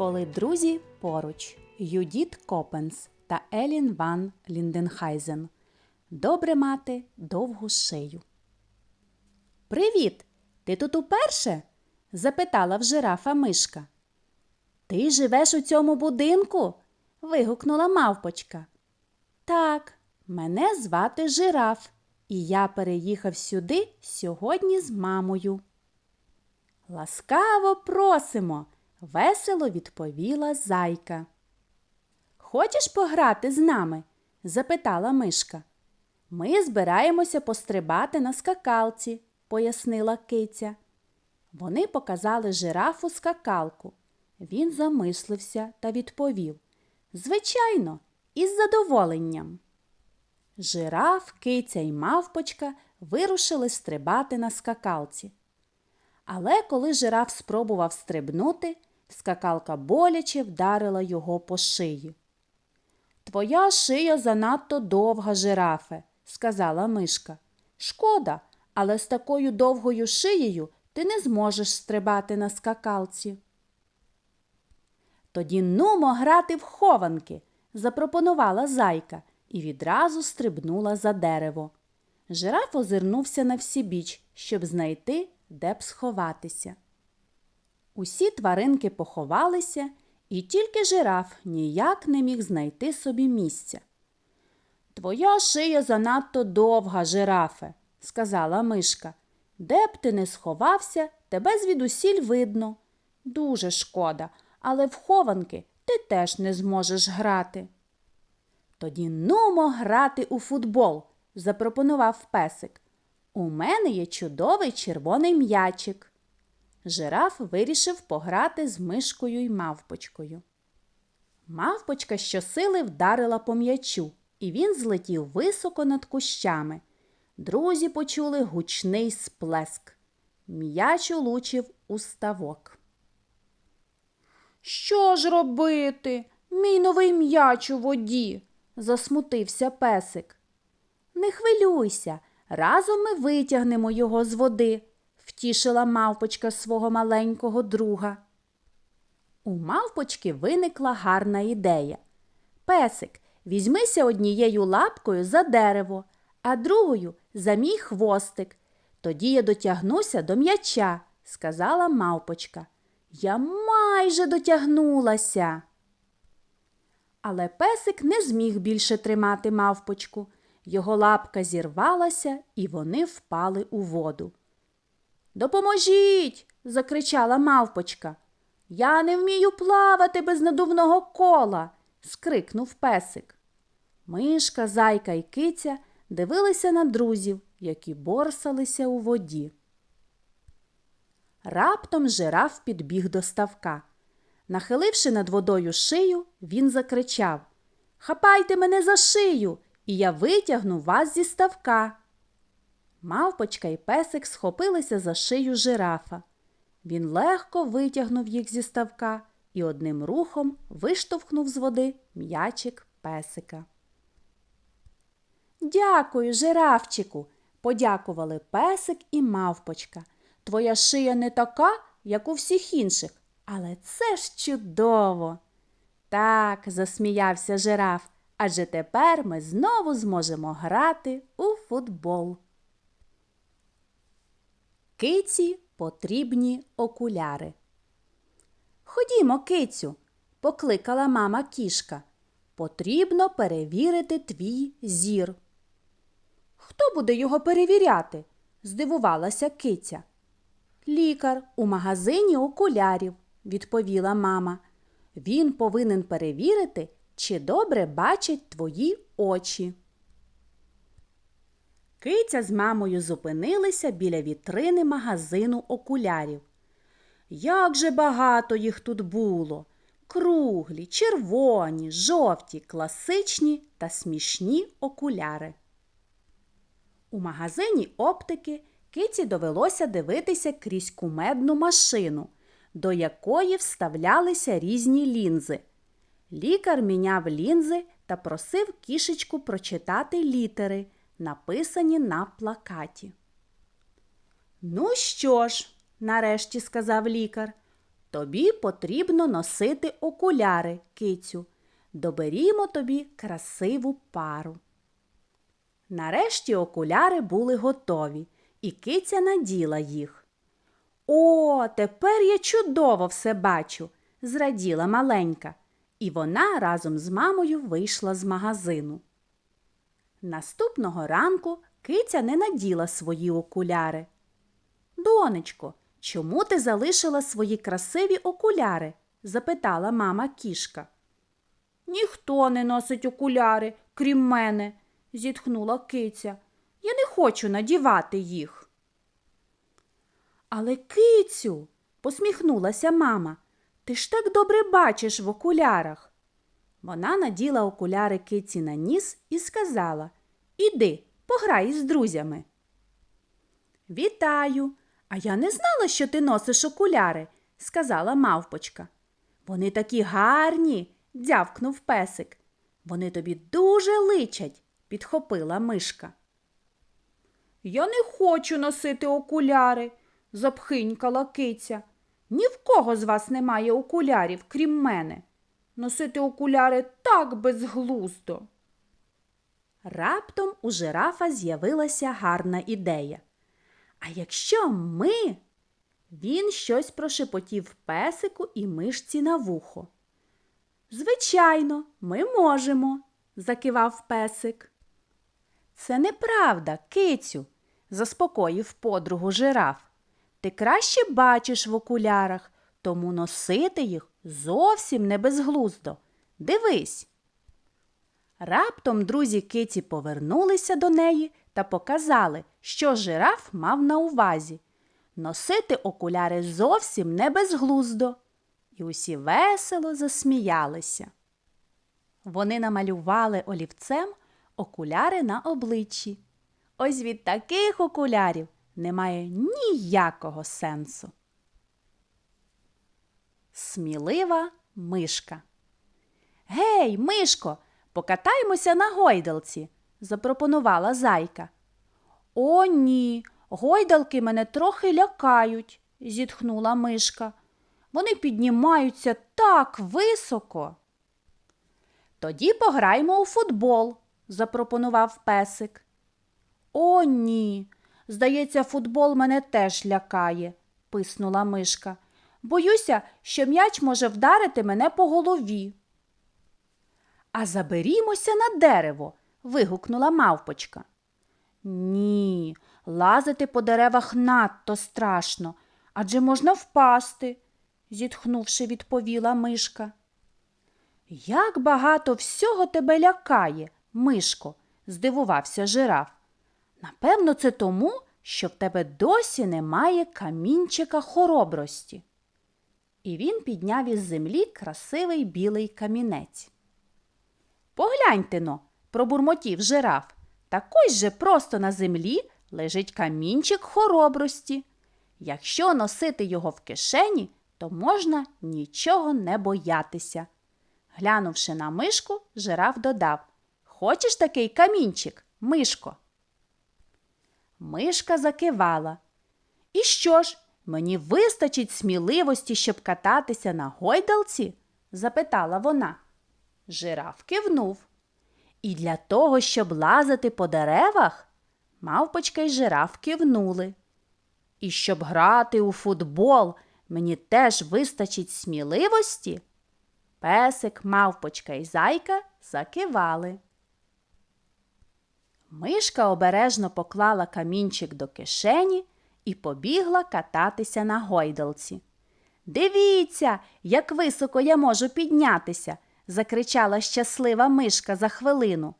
Коли друзі поруч Юдіт Копенс та Елін Ван Лінденхайзен. Добре мати довгу шию. Привіт! Ти тут уперше? запитала в жирафа мишка. Ти живеш у цьому будинку? вигукнула мавпочка. Так, мене звати жираф, і я переїхав сюди сьогодні з мамою. Ласкаво просимо, весело відповіла зайка. Хочеш пограти з нами? запитала мишка. Ми збираємося пострибати на скакалці, пояснила киця. Вони показали жирафу скакалку. Він замислився та відповів Звичайно, із задоволенням. Жираф, киця і мавпочка вирушили стрибати на скакалці. Але коли жираф спробував стрибнути, скакалка боляче вдарила його по шиї. Твоя шия занадто довга, жирафе, сказала мишка. Шкода, але з такою довгою шиєю ти не зможеш стрибати на скакалці. Тоді нумо грати в хованки, запропонувала зайка і відразу стрибнула за дерево. Жираф озирнувся на всібіч, щоб знайти, де б сховатися. Усі тваринки поховалися, і тільки жираф ніяк не міг знайти собі місця. Твоя шия занадто довга, жирафе, сказала мишка. Де б ти не сховався, тебе звідусіль видно. Дуже шкода, але в хованки ти теж не зможеш грати. Тоді нумо грати у футбол, запропонував песик. У мене є чудовий червоний м'ячик. Жираф вирішив пограти з мишкою й мавпочкою. Мавпочка щосили вдарила по м'ячу, і він злетів високо над кущами. Друзі почули гучний сплеск. М'яч улучив у ставок. Що ж робити? Мій новий м'яч у воді, засмутився песик. Не хвилюйся, разом ми витягнемо його з води, втішила мавпочка свого маленького друга. У мавпочки виникла гарна ідея. Песик, візьмися однією лапкою за дерево, а другою за мій хвостик. Тоді я дотягнуся до м'яча, сказала мавпочка. Я майже дотягнулася. Але песик не зміг більше тримати мавпочку. Його лапка зірвалася, і вони впали у воду. Допоможіть. закричала мавпочка. Я не вмію плавати без надувного кола. скрикнув песик. Мишка, зайка і киця дивилися на друзів, які борсалися у воді. Раптом жираф підбіг до ставка. Нахиливши над водою шию, він закричав Хапайте мене за шию, і я витягну вас зі ставка. Мавпочка і песик схопилися за шию жирафа. Він легко витягнув їх зі ставка і одним рухом виштовхнув з води м'ячик песика. Дякую, жирафчику, подякували песик і мавпочка. Твоя шия не така, як у всіх інших, але це ж чудово. Так, засміявся жираф, адже тепер ми знову зможемо грати у футбол. Киці потрібні окуляри. Ходімо, кицю, покликала мама кішка. Потрібно перевірити твій зір. Хто буде його перевіряти? здивувалася киця. Лікар у магазині окулярів, відповіла мама. Він повинен перевірити, чи добре бачать твої очі. Киця з мамою зупинилися біля вітрини магазину окулярів. Як же багато їх тут було круглі, червоні, жовті, класичні та смішні окуляри. У магазині оптики киці довелося дивитися крізь кумедну машину, до якої вставлялися різні лінзи. Лікар міняв лінзи та просив кішечку прочитати літери, написані на плакаті. Ну що ж, нарешті сказав лікар, Тобі потрібно носити окуляри, кицю. Доберімо тобі красиву пару. Нарешті окуляри були готові, і киця наділа їх. О, тепер я чудово все бачу, зраділа маленька, і вона разом з мамою вийшла з магазину. Наступного ранку киця не наділа свої окуляри. Донечко, чому ти залишила свої красиві окуляри? запитала мама кішка. Ніхто не носить окуляри, крім мене, зітхнула киця. Я не хочу надівати їх. Але кицю, посміхнулася мама, ти ж так добре бачиш в окулярах. Вона наділа окуляри киці на ніс і сказала Іди, пограй із друзями. Вітаю, а я не знала, що ти носиш окуляри, сказала мавпочка. Вони такі гарні, дзявкнув песик. Вони тобі дуже личать, підхопила мишка. Я не хочу носити окуляри, запхинькала киця. Ні в кого з вас немає окулярів, крім мене. Носити окуляри так безглуздо. Раптом у жирафа з'явилася гарна ідея. А якщо ми. Він щось прошепотів песику і мишці на вухо. Звичайно, ми можемо, закивав песик. Це неправда, кицю, заспокоїв подругу жираф. Ти краще бачиш в окулярах, тому носити їх зовсім не безглуздо. Дивись. Раптом друзі киці повернулися до неї та показали, що жираф мав на увазі. Носити окуляри зовсім не безглуздо. І усі весело засміялися. Вони намалювали олівцем окуляри на обличчі. Ось від таких окулярів немає ніякого сенсу. Смілива мишка. Гей, мишко, покатаймося на гойдалці, запропонувала зайка. О, ні, гойдалки мене трохи лякають, зітхнула мишка. Вони піднімаються так високо. Тоді пограймо у футбол, запропонував песик. О, ні. Здається, футбол мене теж лякає, писнула мишка. Боюся, що м'яч може вдарити мене по голові. А заберімося на дерево. вигукнула мавпочка. Ні, лазити по деревах надто страшно, адже можна впасти, зітхнувши, відповіла мишка. Як багато всього тебе лякає, мишко, здивувався жираф. Напевно, це тому, що в тебе досі немає камінчика хоробрості. І він підняв із землі красивий білий камінець. Погляньте но, пробурмотів жираф. Так же просто на землі лежить камінчик хоробрості. Якщо носити його в кишені, то можна нічого не боятися. Глянувши на мишку, жираф додав Хочеш такий камінчик, мишко? Мишка закивала. І що ж, мені вистачить сміливості, щоб кататися на гойдалці? запитала вона. Жираф кивнув. І для того, щоб лазити по деревах, мавпочка й жираф кивнули. І щоб грати у футбол, мені теж вистачить сміливості. Песик, мавпочка й зайка закивали. Мишка обережно поклала камінчик до кишені і побігла кататися на гойдалці. Дивіться, як високо я можу піднятися, закричала щаслива мишка за хвилину.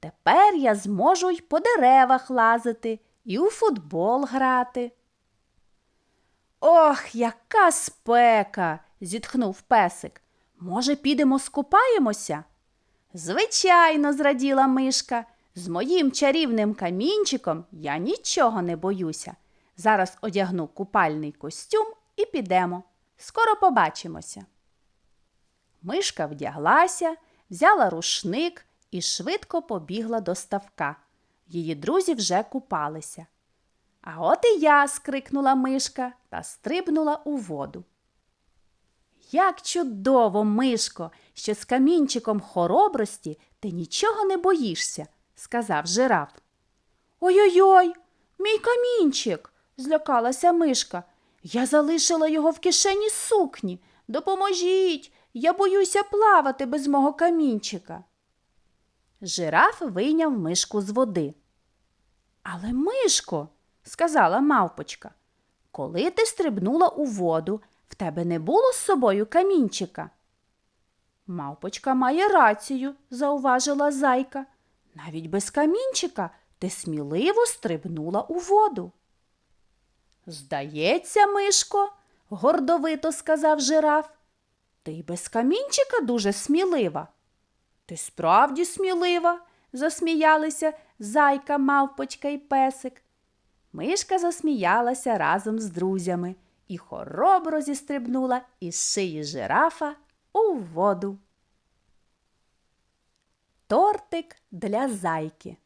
Тепер я зможу й по деревах лазити і у футбол грати. Ох, яка спека, зітхнув песик. Може, підемо скупаємося? Звичайно, зраділа мишка. З моїм чарівним камінчиком я нічого не боюся. Зараз одягну купальний костюм і підемо. Скоро побачимося. Мишка вдяглася, взяла рушник і швидко побігла до ставка. Її друзі вже купалися. А от і я. скрикнула мишка та стрибнула у воду. Як чудово, Мишко, що з камінчиком хоробрості ти нічого не боїшся, сказав жираф. Ой-ой-ой, мій камінчик, злякалася мишка. Я залишила його в кишені сукні. Допоможіть, я боюся плавати без мого камінчика. Жираф вийняв мишку з води. Але, мишко, сказала мавпочка, коли ти стрибнула у воду, в тебе не було з собою камінчика. Мавпочка має рацію, зауважила зайка. Навіть без камінчика ти сміливо стрибнула у воду. Здається, Мишко, гордовито сказав жираф, ти й без камінчика дуже смілива. Ти справді смілива, засміялися зайка, мавпочка і песик. Мишка засміялася разом з друзями і хоробро зістрибнула із шиї жирафа у воду. Тортик для зайки.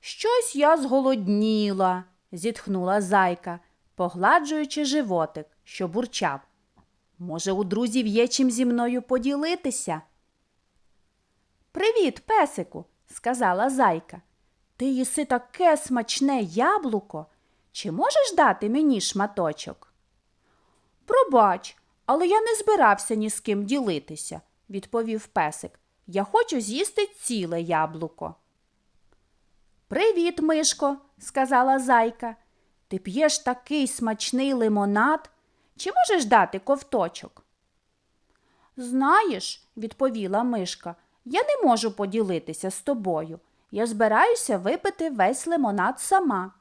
Щось я зголодніла, зітхнула зайка, погладжуючи животик, що бурчав. Може, у друзів є чим зі мною поділитися? Привіт, песику, сказала зайка. Ти їси таке смачне яблуко. Чи можеш дати мені шматочок? Пробач, але я не збирався ні з ким ділитися, відповів песик. Я хочу з'їсти ціле яблуко. Привіт, Мишко, сказала зайка. Ти п'єш такий смачний лимонад. Чи можеш дати ковточок? Знаєш, відповіла Мишка, я не можу поділитися з тобою. Я збираюся випити весь лимонад сама.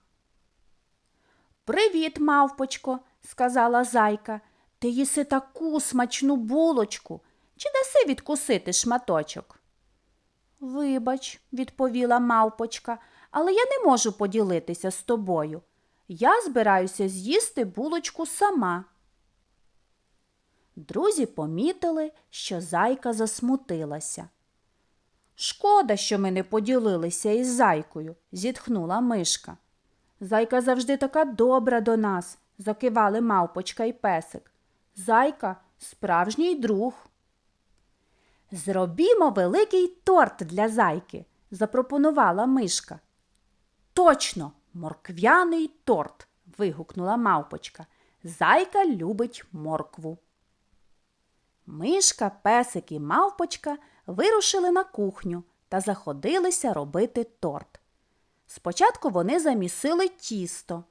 Привіт, мавпочко, сказала зайка. Ти їси таку смачну булочку. Чи даси відкусити шматочок? Вибач, відповіла мавпочка, але я не можу поділитися з тобою. Я збираюся з'їсти булочку сама. Друзі помітили, що зайка засмутилася. Шкода, що ми не поділилися із зайкою, зітхнула мишка. Зайка завжди така добра до нас, закивали мавпочка і песик. Зайка справжній друг. Зробімо великий торт для зайки, запропонувала мишка. Точно, морквяний торт. вигукнула мавпочка. Зайка любить моркву. Мишка, песик і мавпочка вирушили на кухню та заходилися робити торт. Спочатку вони замісили тісто,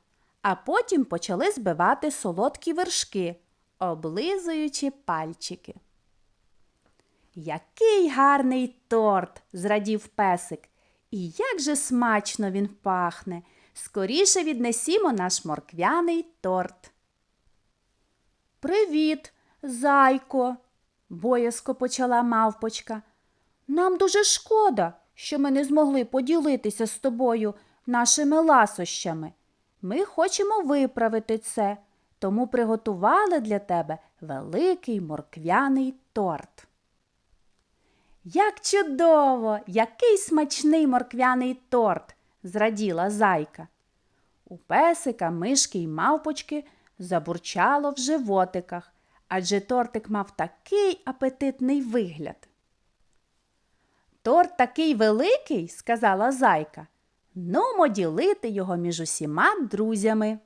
а потім почали збивати солодкі вершки, облизуючи пальчики. Який гарний торт, зрадів песик. І як же смачно він пахне. Скоріше віднесімо наш морквяний торт. Привіт, зайко, боязко почала мавпочка. Нам дуже шкода, що ми не змогли поділитися з тобою нашими ласощами. Ми хочемо виправити це, тому приготували для тебе великий морквяний торт. Як чудово, який смачний морквяний торт, зраділа зайка. У песика, мишки й мавпочки забурчало в животиках, адже тортик мав такий апетитний вигляд. Торт такий великий, сказала зайка. Нумо ділити його між усіма друзями.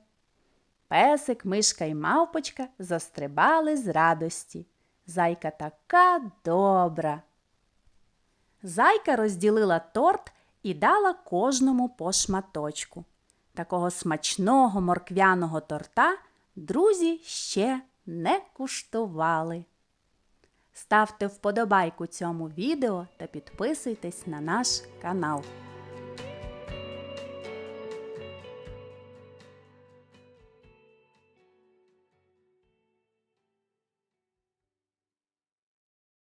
Песик, мишка й мавпочка застрибали з радості. Зайка така добра. Зайка розділила торт і дала кожному по шматочку. Такого смачного морквяного торта друзі ще не куштували. Ставте вподобайку цьому відео та підписуйтесь на наш канал.